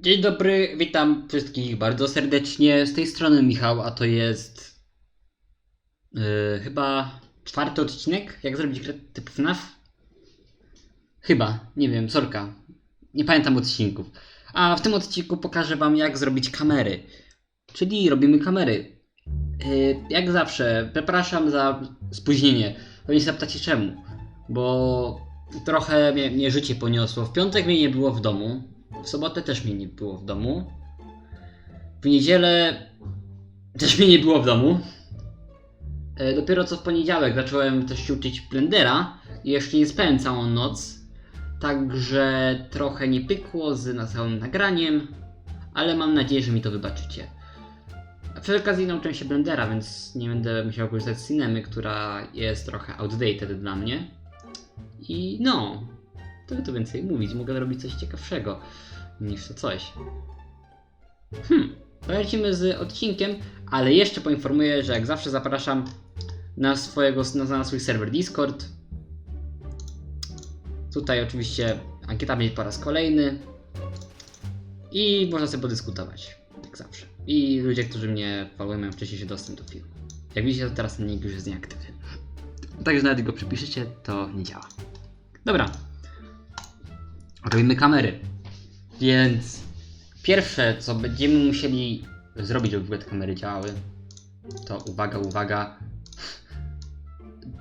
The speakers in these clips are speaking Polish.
Dzień dobry, witam wszystkich bardzo serdecznie. Z tej strony Michał, a to jest yy, chyba czwarty odcinek. Jak zrobić grę typu FNAF? Chyba, nie wiem, sorka. Nie pamiętam odcinków. A w tym odcinku pokażę Wam, jak zrobić kamery. Czyli robimy kamery. Yy, jak zawsze, przepraszam za spóźnienie. Pewnie się zapytacie czemu. Bo trochę mnie, mnie życie poniosło. W piątek mnie nie było w domu. W sobotę też mnie nie było w domu. W niedzielę też mnie nie było w domu. E, Dopiero co w poniedziałek zacząłem też uczyć Blendera jeszcze nie spałem całą noc. Także trochę nie pykło z na całym nagraniem, ale mam nadzieję, że mi to wybaczycie. Przy okazji nauczyłem się Blendera, więc nie będę musiał korzystać z Cinemy, która jest trochę outdated dla mnie. I no, to by tu więcej mówić. Mogę robić coś ciekawszego niż to coś. Hmm, polecimy z odcinkiem, ale jeszcze poinformuję, że jak zawsze zapraszam na swojego na, na swój serwer Discord. Tutaj oczywiście ankieta będzie po raz kolejny i można sobie podyskutować, jak zawsze. I ludzie, którzy mnie followują, mają wcześniejszy dostęp do filmu. Jak widzicie, to teraz ten link już jest nieaktywny. Także nawet go przypiszecie, to nie działa. Dobra, robimy kamery. Więc pierwsze, co będziemy musieli zrobić, żeby w ogóle te kamery działały, to uwaga, uwaga.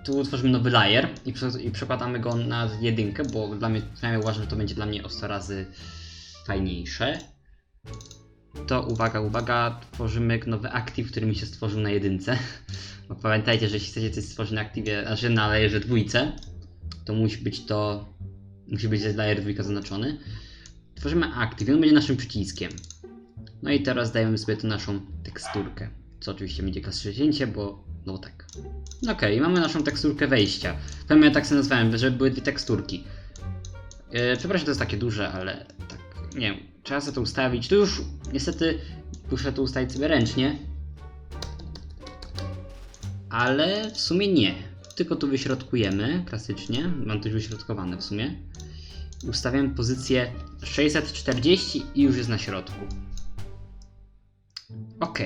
Tu utworzymy nowy layer i, i przekładamy go na jedynkę, bo dla mnie, przynajmniej uważam, że to będzie dla mnie o 100 razy fajniejsze. To uwaga, uwaga, tworzymy nowy aktyw, który mi się stworzył na jedynce. Bo pamiętajcie, że jeśli chcecie coś stworzyć na aktywie, znaczy na layerze dwójce, to musi być to, musi być layer dwójka zaznaczony. Tworzymy i on będzie naszym przyciskiem. No i teraz dajemy sobie tu naszą teksturkę, co oczywiście będzie klasyczne zdjęcie, bo no tak. Okej, mamy naszą teksturkę wejścia. To ja tak sobie nazwałem, żeby były dwie teksturki. Yy, przepraszam, to jest takie duże, ale tak, nie wiem, trzeba sobie to ustawić. Tu już niestety muszę to ustawić sobie ręcznie. Ale w sumie nie. Tylko tu wyśrodkujemy klasycznie. Mam to już wyśrodkowane w sumie ustawiam pozycję 640 i już jest na środku. Ok.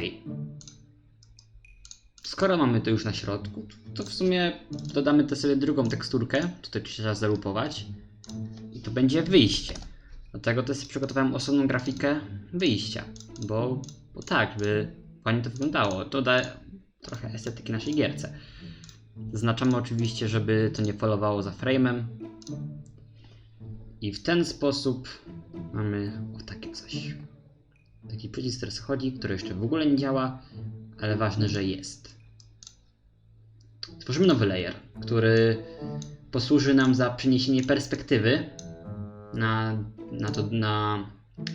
Skoro mamy to już na środku, to w sumie dodamy sobie drugą teksturkę. Tutaj trzeba zalupować. I to będzie wyjście. Dlatego też przygotowałem osobną grafikę wyjścia. Bo, bo tak, by fajnie to wyglądało. To da trochę estetyki naszej gierce. Zaznaczamy oczywiście, żeby to nie falowało za frame'em. I w ten sposób mamy o takie coś. Taki przycisk, który schodzi, który jeszcze w ogóle nie działa, ale ważne, że jest. Tworzymy nowy layer, który posłuży nam za przeniesienie perspektywy na, na, to, na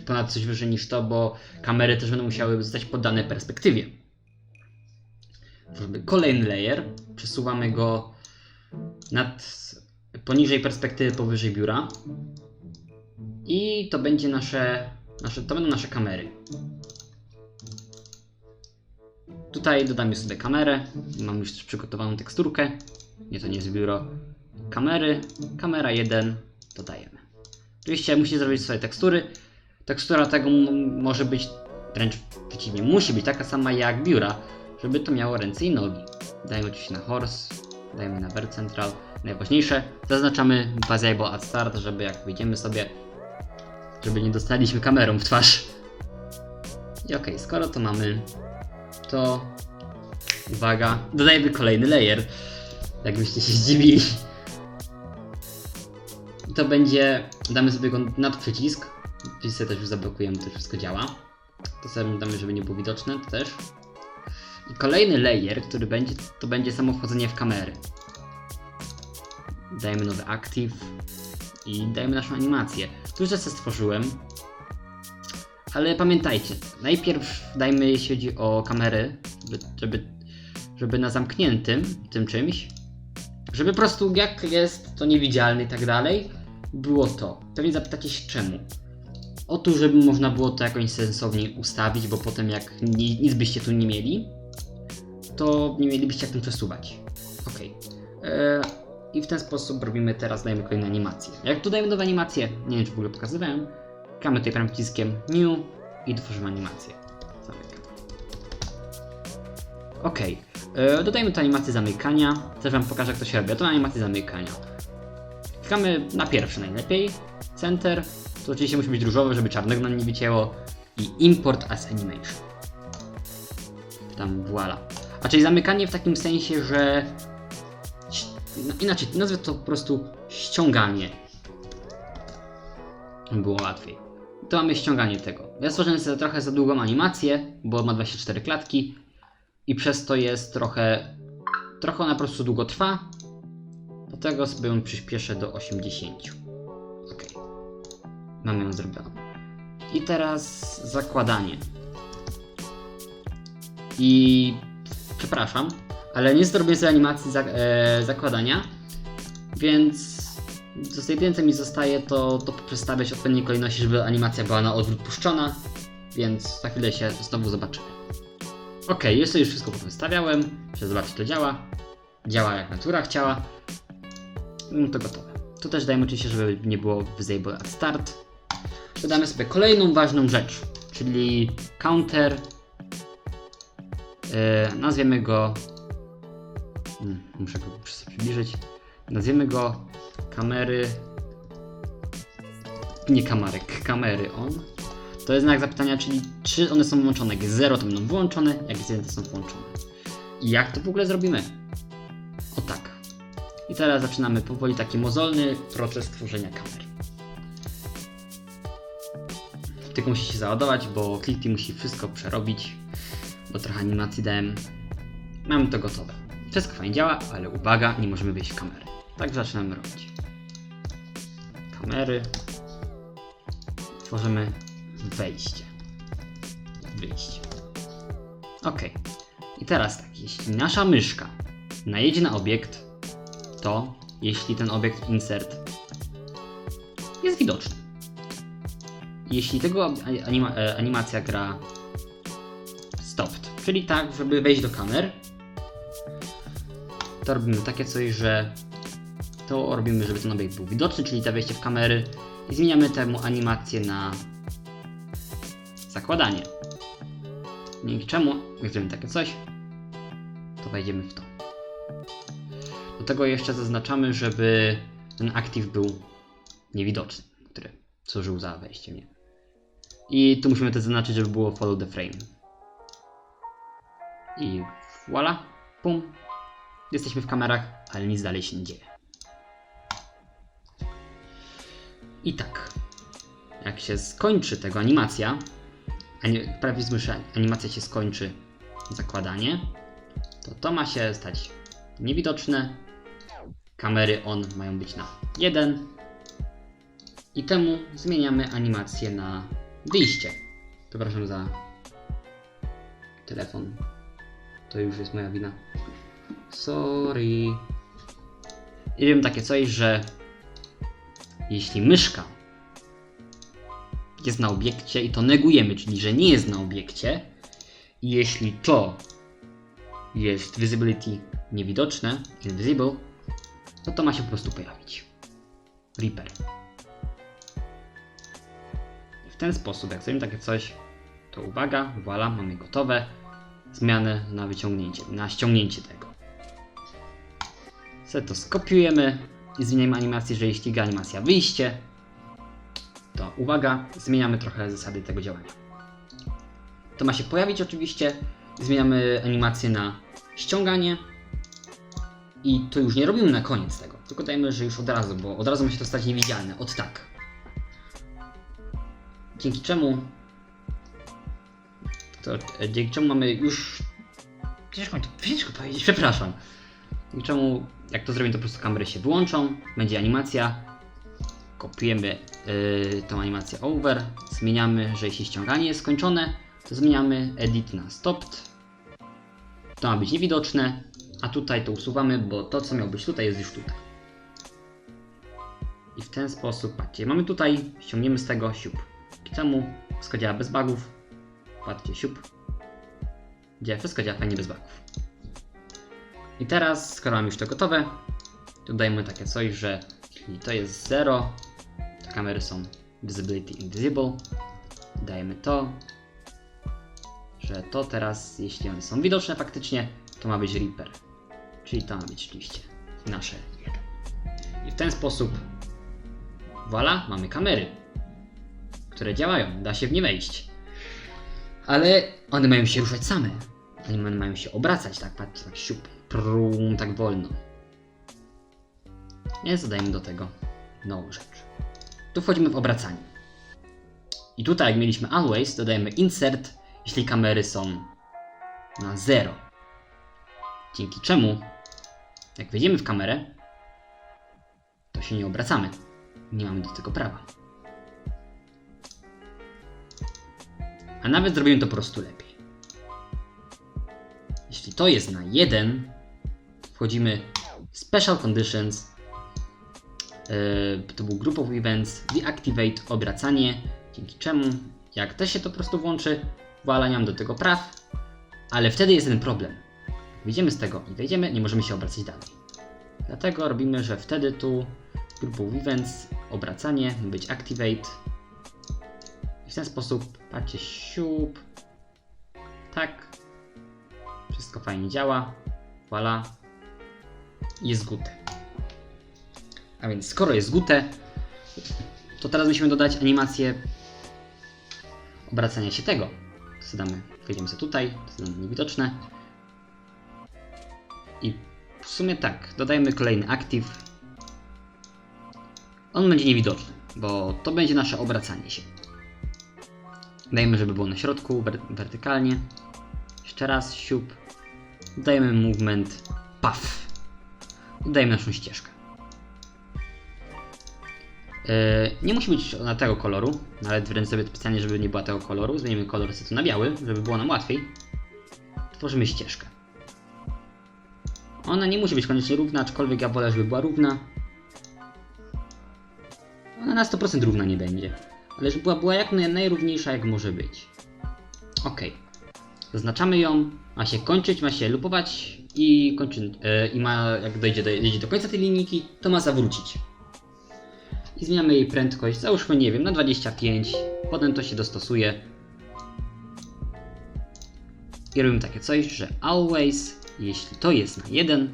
ponad coś wyżej niż to, bo kamery też będą musiały zostać poddane perspektywie. Tworzymy kolejny layer, przesuwamy go nad, poniżej perspektywy, powyżej biura. I to będzie nasze, nasze, to będą nasze kamery. Tutaj dodamy sobie kamerę. Mam już przygotowaną teksturkę. Nie, to nie jest biuro. Kamery, kamera 1, dodajemy. Oczywiście musi zrobić swoje tekstury. Tekstura tego może być wręcz przeciwnie, musi być taka sama jak biura, żeby to miało ręce i nogi. Dajemy oczywiście na horse, dajemy na ver central. Najważniejsze, zaznaczamy Basable at start, żeby jak wyjdziemy sobie, żeby nie dostaliśmy kamerą w twarz. I skoro to mamy, to uwaga, dodajemy kolejny layer, jakbyście się zdziwili. I to będzie, damy sobie go nad przycisk, czyli sobie też już zablokujemy, to wszystko działa. To sobie damy, żeby nie było widoczne, to też. I kolejny layer, który będzie, to będzie samo wchodzenie w kamery. Dajemy nowy active i dajemy naszą animację. Już sobie stworzyłem. Ale pamiętajcie, najpierw dajmy, jeśli chodzi o kamery, żeby, żeby, na zamkniętym tym czymś, żeby po prostu jak jest to niewidzialny i tak dalej, było to. Pewnie zapytacie się czemu. Otóż, żeby można było to jakoś sensownie ustawić, bo potem jak ni- nic byście tu nie mieli, to nie mielibyście jak tym przesuwać. Ok. I w ten sposób robimy teraz, dajemy kolejne animacje. Jak tu dajemy nowe animacje, nie wiem czy w ogóle pokazywałem, Klikamy tutaj prawym przyciskiem New i tworzymy animację. Zamykam. Ok. E, dodajmy tu animację zamykania. Też Wam pokażę, jak to się robi. To animację zamykania. Klikamy na pierwszy najlepiej. Center. To oczywiście musi być różowe, żeby czarnego nam nie wycięło. I Import as Animation. Tam voila. A czyli zamykanie w takim sensie, że. No, inaczej, nazwę to po prostu ściąganie. Było łatwiej. To mamy ściąganie tego. Ja stworzyłem sobie trochę za długą animację, bo ma 24 klatki i przez to jest trochę. Trochę ona po prostu długo trwa. Dlatego sobie ją przyspieszę do 80. Ok. Mamy ją zrobioną. I teraz zakładanie. I przepraszam, ale nie zrobię z animacji e, zakładania, więc co jedyne mi zostaje to, to przestawiać odpowiedniej kolejności, żeby animacja była na odwrót puszczona, więc za chwilę się znowu zobaczymy. Ok, to już wszystko powystawiałem, się zobaczyć to działa, działa jak natura chciała, no to gotowe. Tu też dajmy oczywiście, żeby nie było Visible at Start. Dodamy sobie kolejną ważną rzecz, czyli counter Yy, nazwiemy go. Hmm, muszę go przybliżyć. Nazwiemy go kamery. Nie kamarek, kamery on. To jest znak zapytania, czyli czy one są włączone. Jak jest 0, to będą włączone, jak jest 1, to są włączone. I jak to w ogóle zrobimy? O tak. I teraz zaczynamy powoli taki mozolny proces tworzenia kamer. Tylko musi się załadować, bo Clickty musi wszystko przerobić bo trochę animacji dałem. Mamy to gotowe. Wszystko fajnie działa, ale uwaga, nie możemy wyjść w kamery. Tak zaczynamy robić. Kamery. Tworzymy wejście. Wyjście. Ok. I teraz tak, jeśli nasza myszka najedzie na obiekt, to jeśli ten obiekt insert jest widoczny. Jeśli tego anima e, animacja gra stopped, czyli tak, żeby wejść do kamer, to robimy takie coś, że to robimy, żeby ten obiekt był widoczny, czyli to wejście w kamery i zmieniamy temu animację na zakładanie. Dzięki czemu, jak zrobimy takie coś, to wejdziemy w to. Do tego jeszcze zaznaczamy, żeby ten active był niewidoczny, który służył za wejściem. Nie? I tu musimy też zaznaczyć, żeby było follow the frame. I voila, pum. Jesteśmy w kamerach, ale nic dalej się nie dzieje. I tak, jak się skończy tego animacja, ani, prawie słyszę, animacja się skończy, zakładanie, to to ma się stać niewidoczne. Kamery on mają być na 1 i temu zmieniamy animację na wyjście. Przepraszam za telefon. To już jest moja wina. Sorry. I wiem takie coś, że jeśli myszka jest na obiekcie i to negujemy, czyli że nie jest na obiekcie, i jeśli to jest visibility niewidoczne, invisible, to to ma się po prostu pojawić. Reaper. W ten sposób, jak zrobimy takie coś, to uwaga, voilà, mamy gotowe zmianę na wyciągnięcie, na ściągnięcie tego. Sobie to skopiujemy i zmieniamy animację, że jeśli gra animacja wyjście, to uwaga, zmieniamy trochę zasady tego działania. To ma się pojawić oczywiście, zmieniamy animację na ściąganie i to już nie robimy na koniec tego, tylko dajemy, że już od razu, bo od razu ma się to stać niewidzialne, od tak. Dzięki czemu to e, dzięki czemu mamy już. Ciężko mi to powiedzieć, przepraszam. Dzięki czemu, jak to zrobimy, to po prostu kamery się wyłączą, będzie animacja. Kopiujemy yy, tą animację over, zmieniamy, że jeśli ściąganie jest skończone, to zmieniamy edit na stopped. To ma być niewidoczne, a tutaj to usuwamy, bo to co miało być tutaj jest już tutaj. I w ten sposób, patrzcie, mamy tutaj, ściągniemy z tego siup. Dzięki czemu wszystko działa bez bugów, Patrzcie, siup. Gdzie wszystko działa fajnie bez baków. I teraz, skoro mam już to gotowe, to takie coś, że jeśli to jest 0, to kamery są Visibility Invisible. Dajemy to, że to teraz, jeśli one są widoczne faktycznie, to ma być Reaper. Czyli to ma być oczywiście nasze 1. I w ten sposób, voilà, mamy kamery, które działają, da się w nie wejść. Ale one mają się ruszać same. One mają się obracać, tak, patrz, tak siup, prum, tak wolno. Więc dodajemy do tego nową rzecz. Tu wchodzimy w obracanie. I tutaj, jak mieliśmy always, dodajemy insert, jeśli kamery są na 0. Dzięki czemu, jak wejdziemy w kamerę, to się nie obracamy. Nie mamy do tego prawa. A nawet zrobimy to po prostu lepiej. Jeśli to jest na 1, wchodzimy w Special Conditions. Yy, to był Group of Events, Deactivate, obracanie. Dzięki czemu, jak też się to po prostu włączy, voilà, nie mam do tego praw, ale wtedy jest jeden problem. Wyjdziemy z tego i wejdziemy, nie możemy się obracać dalej. Dlatego robimy, że wtedy tu Group of Events, obracanie, być Activate. I w ten sposób, patrzcie, siup. Tak. Wszystko fajnie działa. Voilà. Jest gute. A więc skoro jest gute, to teraz musimy dodać animację obracania się tego. To sobie damy, wejdziemy sobie tutaj, to sobie damy niewidoczne. I w sumie tak, dodajemy kolejny active. On będzie niewidoczny, bo to będzie nasze obracanie się. Dajemy, żeby było na środku, wer wertykalnie. Jeszcze raz, siup. Dajemy movement puff. Dajemy naszą ścieżkę. Yy, nie musi być ona tego koloru, nawet wręcz sobie specjalnie, żeby nie była tego koloru. Zmienimy kolor sobie tu na biały, żeby było nam łatwiej. Tworzymy ścieżkę. Ona nie musi być koniecznie równa, aczkolwiek ja wolę, żeby była równa. Ona na 100% równa nie będzie, ale żeby była, była jak naj, najrówniejsza jak może być. Ok. Zaznaczamy ją, ma się kończyć, ma się lupować i kończy, yy, i ma, jak dojdzie do, dojdzie do końca tej linijki, to ma zawrócić i zmieniamy jej prędkość, załóżmy, nie wiem, na 25, potem to się dostosuje. I robimy takie coś, że always, jeśli to jest na 1,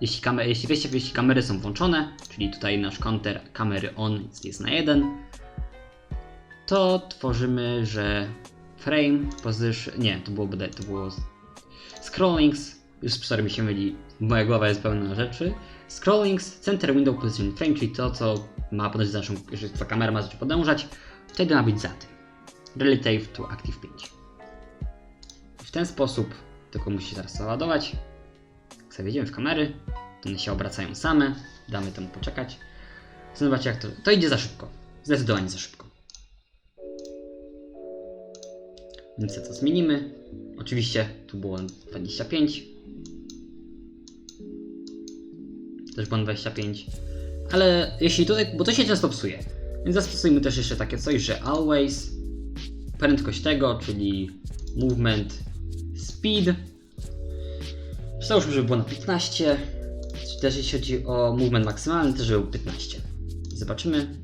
jeśli, kamer, jeśli, weźcie, jeśli kamery są włączone, czyli tutaj nasz counter kamery on jest na 1, to tworzymy, że frame position, nie, to było, to było scrollings, już sorry mi się myli, moja głowa jest pełna rzeczy, Scrollings, Center Window Position Frame, czyli to, co ma podążać za naszą, jeżeli twoja kamera ma zacząć podążać, wtedy ma być za tym. Relative to Active 5. W ten sposób, tylko musi się zaraz załadować. Jak sobie wejdziemy w kamery, to one się obracają same, damy temu poczekać. Zobaczcie jak to, to idzie za szybko, zdecydowanie za szybko. Więc to zmienimy. Oczywiście tu było 25, też błąd 25. Ale jeśli tutaj, bo to się często psuje, więc zastosujmy też jeszcze takie coś, że always prędkość tego, czyli movement speed. Załóżmy, żeby było na 15. Też jeśli chodzi o movement maksymalny, też był 15. Zobaczymy,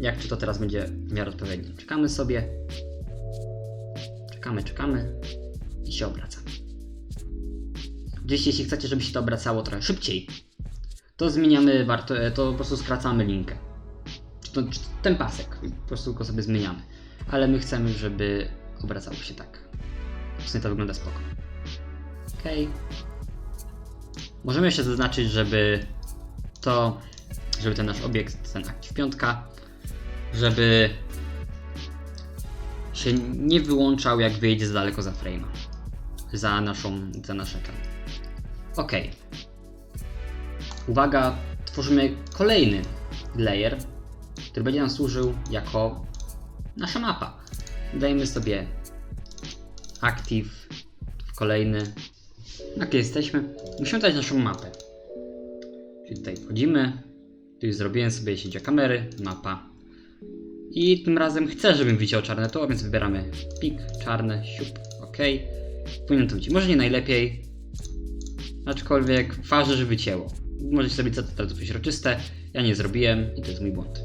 jak czy to teraz będzie w miarę odpowiednie. Czekamy sobie. Czekamy, czekamy i się obracamy. Oczywiście, jeśli chcecie, żeby się to obracało trochę szybciej, to zmieniamy warto, to po prostu skracamy linkę. Czy, to, czy ten pasek, po prostu go sobie zmieniamy. Ale my chcemy, żeby obracało się tak. W sumie to wygląda spoko. Ok. Możemy jeszcze zaznaczyć, żeby to, żeby ten nasz obiekt, ten Active 5, żeby się nie wyłączał, jak wyjdzie za daleko za frame'a. Za naszą, za nasz ekran. Ok. Uwaga, tworzymy kolejny layer, który będzie nam służył jako nasza mapa. Dajmy sobie active w kolejny. Jak jesteśmy, musimy dać naszą mapę. Czyli tutaj wchodzimy, tu już zrobiłem sobie, o kamery, mapa. I tym razem chcę, żebym widział czarne tło, więc wybieramy pik, czarne, siup, ok. Powinno to być może nie najlepiej, aczkolwiek ważne, że wycięło. Możecie co to przeźroczyste, ja nie zrobiłem i to jest mój błąd.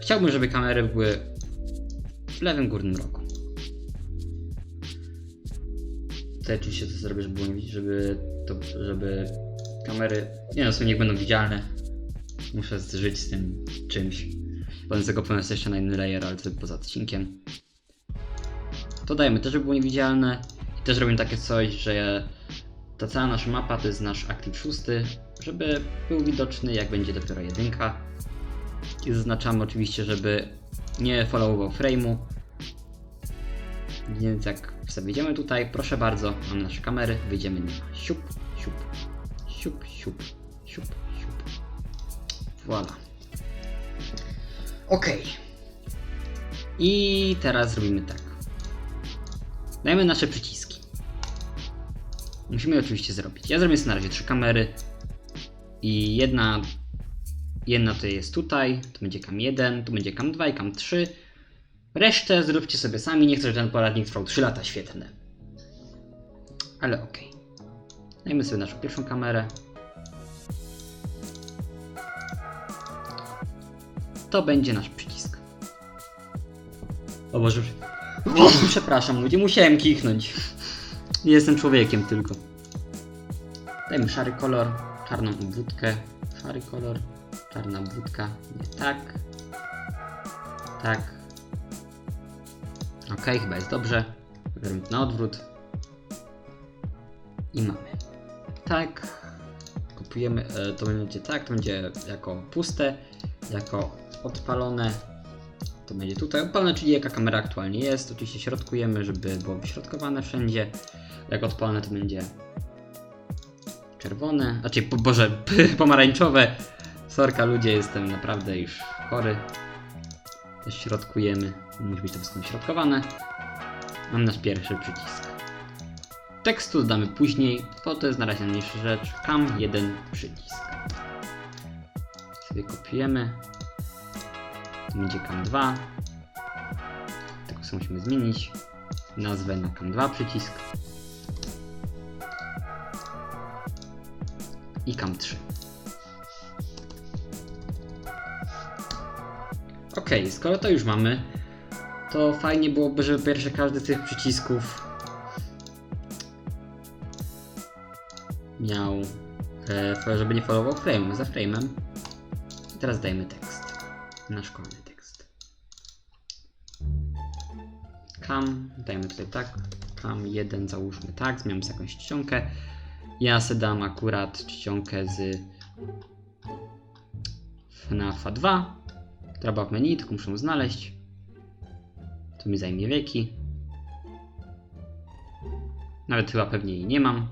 Chciałbym, żeby kamery były w lewym górnym rogu. Tutaj oczywiście to zrobię, żeby żeby, to, żeby kamery, nie no, są niech będą widzialne. Muszę żyć z tym czymś. Potem tego powiem jeszcze na inny layer, ale to poza odcinkiem. To dajemy też, żeby było niewidzialne. I też robimy takie coś, że ta cała nasza mapa to jest nasz Active 6, żeby był widoczny jak będzie dopiero jedynka. I zaznaczamy oczywiście, żeby nie followował frame'u. Więc jak zawiedziemy tutaj, proszę bardzo, mam nasze kamery, wyjdziemy nim. Siup, siup, siup, siup, siup, siup. Voilà. Ok. I teraz zrobimy tak. Dajmy nasze przyciski. Musimy je oczywiście zrobić. Ja zrobię sobie na razie trzy kamery. I jedna, jedna to jest tutaj, to będzie cam 1, to będzie cam 2 i cam 3. Resztę zróbcie sobie sami, nie chcę, żeby ten poradnik trwał 3 lata, świetne. Ale okej. Dajmy sobie naszą pierwszą kamerę. To będzie nasz przycisk. O Boże, przepraszam ludzie, musiałem kichnąć. Nie jestem człowiekiem tylko. Dajmy szary kolor, czarną obwódkę, szary kolor, czarna obwódka, nie tak, tak. Ok, chyba jest dobrze. To na odwrót. I mamy. Tak. Kupujemy, e, to będzie tak, to będzie jako puste, jako odpalone. To będzie tutaj odpalone, czyli jaka kamera aktualnie jest. Oczywiście środkujemy, żeby było wyśrodkowane wszędzie. Jak odpalone to będzie czerwone, znaczy, po, boże, pomarańczowe. Sorka ludzie, jestem naprawdę już chory. Też środkujemy, musi być to wszystko środkowane. Mam nasz pierwszy przycisk. Tekstu dodamy później, bo to jest na razie najmniejsza rzecz. Cam jeden przycisk. Sobie kopiujemy. Będzie cam 2. Tylko musimy zmienić nazwę na cam 2 przycisk. I cam 3. Ok, skoro to już mamy, to fajnie byłoby, żeby pierwsze każdy z tych przycisków miał, e, żeby nie followował frame, za frame'em. Teraz dajmy tekst, na szkolny Cam, dajmy tutaj tak, cam 1 załóżmy tak, zmieniamy sobie jakąś czcionkę. Ja se dam akurat czcionkę z FNAFa 2 która była w menu, tylko muszę ją znaleźć. To mi zajmie wieki. Nawet chyba pewnie jej nie mam.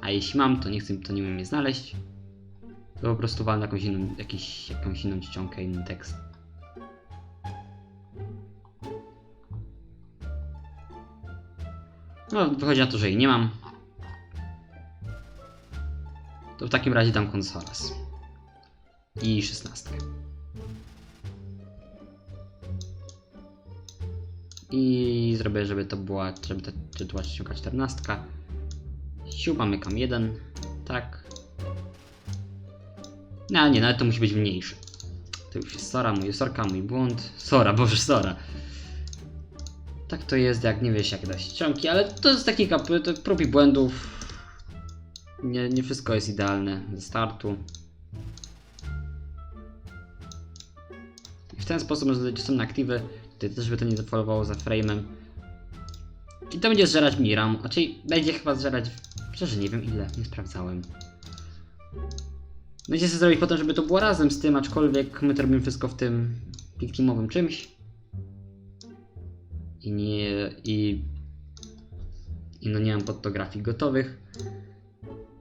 A jeśli mam, to nie chcę, to nie umiem jej znaleźć. To po prostu walnę jakąś inną, jakąś inną czcionkę, inny tekst. No, wychodzi na to, że jej nie mam. To w takim razie dam konsolas i szesnastkę. I zrobię, żeby to była, żeby to, to była czcionka czternastka. Siu, mamy kam 1, tak. No nie, nawet to musi być mniejszy. To już jest Sora, mój Sorka, mój błąd. Sora, boże, Sora. To jest, jak nie wiesz jak dać ściągi, ale to jest technika to prób i błędów. Nie, nie wszystko jest idealne ze startu. W ten sposób można dodać są aktywy, tutaj też by to nie zafolowało za frame'em. I to będzie zżerać mi RAM, raczej będzie chyba zżerać, szczerze nie wiem ile, nie sprawdzałem. Będzie sobie zrobić potem, żeby to było razem z tym, aczkolwiek my to robimy wszystko w tym pliktimowym czymś. I nie, i, i no nie mam pod to grafik gotowych.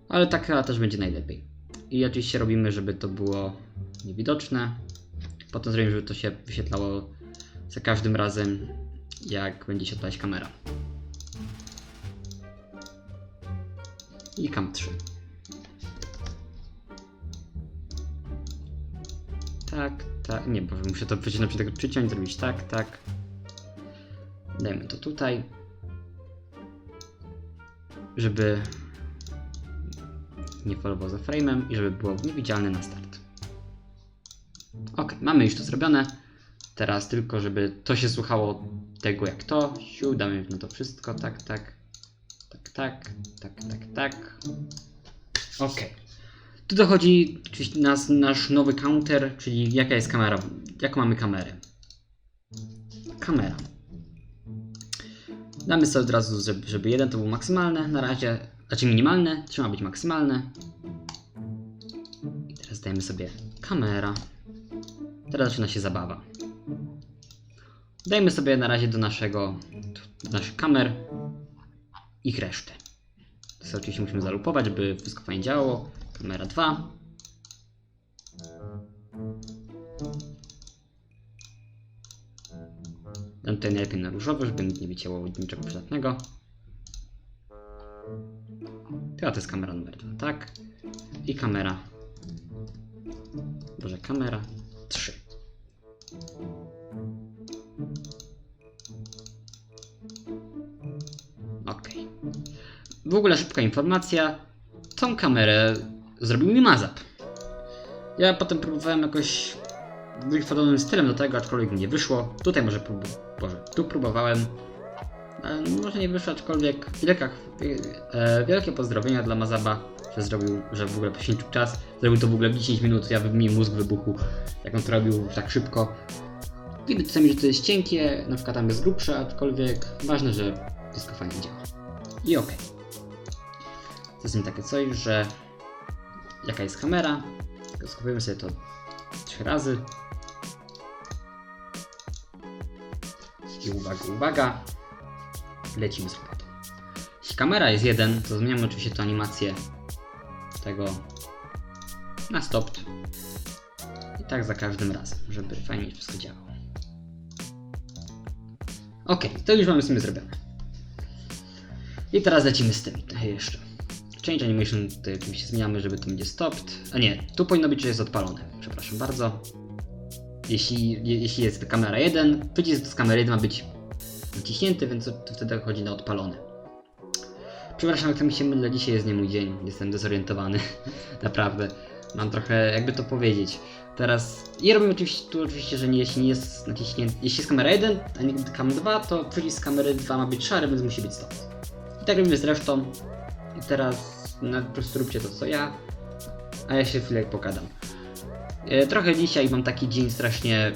Ale tak chyba też będzie najlepiej. I oczywiście robimy, żeby to było niewidoczne. Potem zrobimy, żeby to się wyświetlało za każdym razem, jak będzie się odpalać kamera. I cam 3. Tak, tak, nie, bo muszę to przecież na tego przyciąć, zrobić tak, tak. Dajmy to tutaj. Żeby nie falował za frame'em i żeby było niewidzialne na start. Ok, mamy już to zrobione. Teraz tylko, żeby to się słuchało tego jak to. Siu, damy na to wszystko. Tak, tak. Tak, tak. Tak, tak, tak. Ok. Tu dochodzi nas, nasz nowy counter, czyli jaka jest kamera. Jaką mamy kamerę? Kamera. Damy sobie od razu, żeby, żeby jeden to był maksymalne na razie, znaczy minimalne, trzyma być maksymalne. I teraz dajemy sobie kamera. Teraz zaczyna się zabawa. Dajmy sobie na razie do naszego, do naszych kamer ich resztę. To oczywiście musimy zalupować, by wszystko fajnie działało. Kamera 2. Tutaj najlepiej na różowy, żeby nikt nie wycięło niczego przydatnego. Chyba to jest kamera numer 2, tak? I kamera. Boże, kamera 3. Ok. W ogóle szybka informacja. Tą kamerę zrobił mi Mazap. Ja potem próbowałem jakoś podobnym stylem do tego, aczkolwiek nie wyszło. Tutaj może prób Boże, tu próbowałem. Ale może nie wyszło, aczkolwiek wielka, e, wielkie pozdrowienia dla Mazaba, że zrobił, że w ogóle poświęcił czas. Zrobił to w ogóle w 10 minut, ja mi mózg wybuchł, jak on to robił tak szybko. Widzę czasami, że to jest cienkie, na przykład tam jest grubsze, aczkolwiek ważne, że wszystko fajnie działa. I okej. To jest takie coś, że jaka jest kamera, skupimy sobie to trzy razy. I uwaga, uwaga, lecimy z robotą. Jeśli kamera jest 1, to zmieniamy oczywiście tę animację tego na stop. I tak za każdym razem, żeby fajnie wszystko działało. Ok, to już mamy w sumie zrobione. I teraz lecimy z tym jeszcze. Change animation tutaj oczywiście zmieniamy, żeby to będzie stopped. A nie, tu powinno być, że jest odpalone. Przepraszam bardzo. Jeśli, je, jeśli jest kamera 1, przycisk z kamery 1 ma być naciśnięty, więc to, wtedy chodzi na odpalone. Przepraszam, jak mi się mylę, dzisiaj jest nie mój dzień, jestem dezorientowany, naprawdę. Mam trochę, jakby to powiedzieć. Teraz, i robimy oczywiście, tu oczywiście, że nie, jeśli nie jest naciśnięty, jeśli jest kamera 1, a nie cam 2, to przycisk kamery 2 ma być szary, więc musi być stop. I tak robimy z resztą. I teraz no, po prostu róbcie to co ja, a ja się chwilę pokadam. E, trochę dzisiaj mam taki dzień strasznie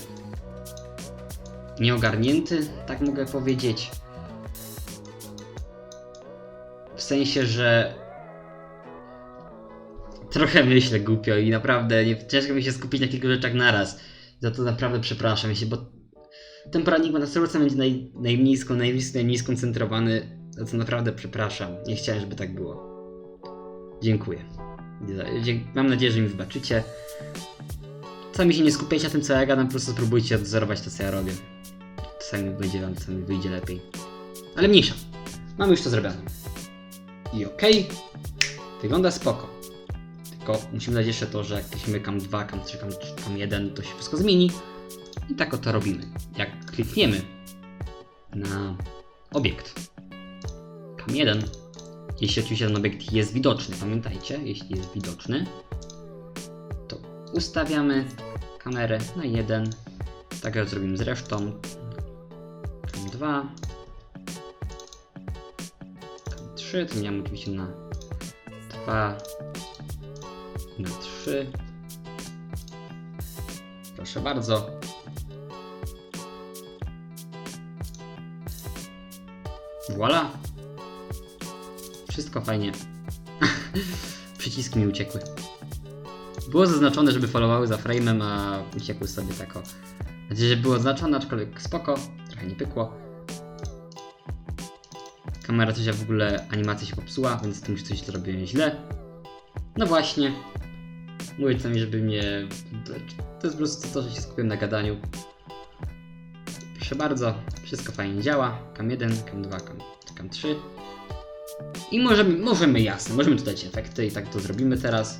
nieogarnięty, tak mogę powiedzieć. W sensie, że trochę myślę głupio i naprawdę nie, ciężko mi się skupić na kilku rzeczach naraz. Za to naprawdę przepraszam się, bo ten poradnik ma na serce będzie naj, najmniej, najmniej, najmniej skoncentrowany, za co naprawdę przepraszam. Nie chciałem, żeby tak było. Dziękuję. Mam nadzieję, że mi wybaczycie. Sami się nie skupiajcie na tym, co ja gadam, po prostu spróbujcie odzorować to, co ja robię. Czasami będzie wam, czasami wyjdzie lepiej. Ale mniejsza. Mamy już to zrobione. I okej. Wygląda spoko. Tylko musimy dać jeszcze to, że jak klikniemy cam 2, cam 3, cam, cam 1, to się wszystko zmieni. I tak oto robimy. Jak klikniemy na obiekt cam 1, jeśli oczywiście ten obiekt jest widoczny, pamiętajcie, jeśli jest widoczny, to ustawiamy kamerę na 1, tak jak zrobimy z resztą. Cam 2, cam 3, zmieniamy oczywiście na 2, na 3. Proszę bardzo. Voila! Wszystko fajnie. Przyciski mi uciekły. Było zaznaczone, żeby followowały za frame'em, a uciekły sobie tako. Znaczy, że było zaznaczone, aczkolwiek spoko. Trochę nie pykło. Kamera coś w ogóle animacja się popsuła, więc to coś zrobiłem źle. No właśnie. Mówię sami, żeby mnie... To jest po prostu to, że się skupiłem na gadaniu. Proszę bardzo, wszystko fajnie działa. Cam 1, cam 2, cam, cam 3. I możemy, możemy jasne, możemy dodać efekty i tak to zrobimy teraz.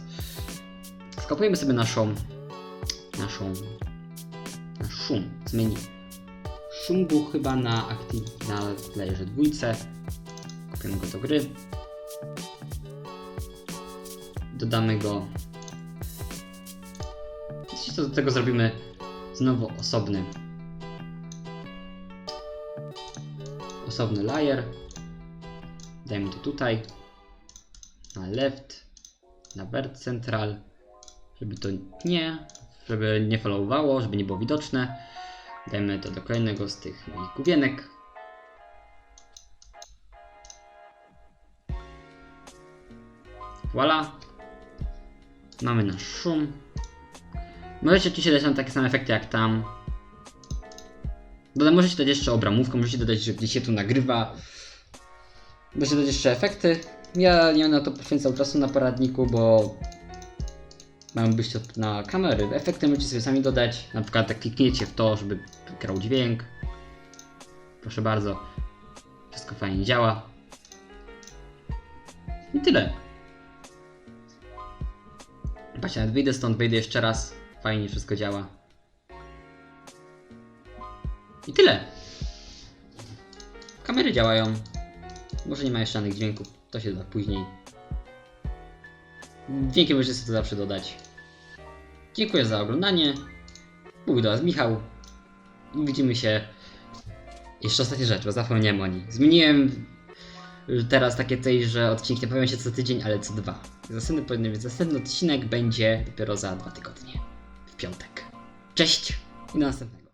Skopujemy sobie naszą, naszą, nasz szum, zmieni. Szum był chyba na aktyw, na playerze dwójce. Kopiemy go do gry. Dodamy go. to do tego zrobimy znowu osobny. Osobny layer. Dajmy to tutaj. Na left. Na vert central. Żeby to nie, żeby nie followowało, żeby nie było widoczne. Dajmy to do kolejnego z tych moich główienek. Voila. Mamy nasz szum. Możecie oczywiście dać nam takie same efekty jak tam. Dodam, możecie dodać jeszcze obramówkę, możecie dodać, że gdzieś się tu nagrywa. Możecie dodać jeszcze efekty. Ja nie będę na to poświęcał czasu na poradniku, bo mam być to na kamery. Efekty możecie sobie sami dodać. Na przykład jak klikniecie w to, żeby grał dźwięk. Proszę bardzo. Wszystko fajnie działa. I tyle. Patrzcie, nawet wyjdę stąd, wyjdę jeszcze raz. Fajnie wszystko działa. I tyle. Kamery działają. Może nie ma jeszcze żadnych dźwięków, to się doda później. Dźwięki możecie sobie to zawsze dodać. Dziękuję za oglądanie. Mówił do Was Michał. Widzimy się. Jeszcze ostatnia rzecz, bo zapomniałem o niej. Zmieniłem teraz takie tej, że odcinki nie pojawiają się co tydzień, ale co dwa. Następny, być- następny odcinek będzie dopiero za dwa tygodnie. W piątek. Cześć i do następnego.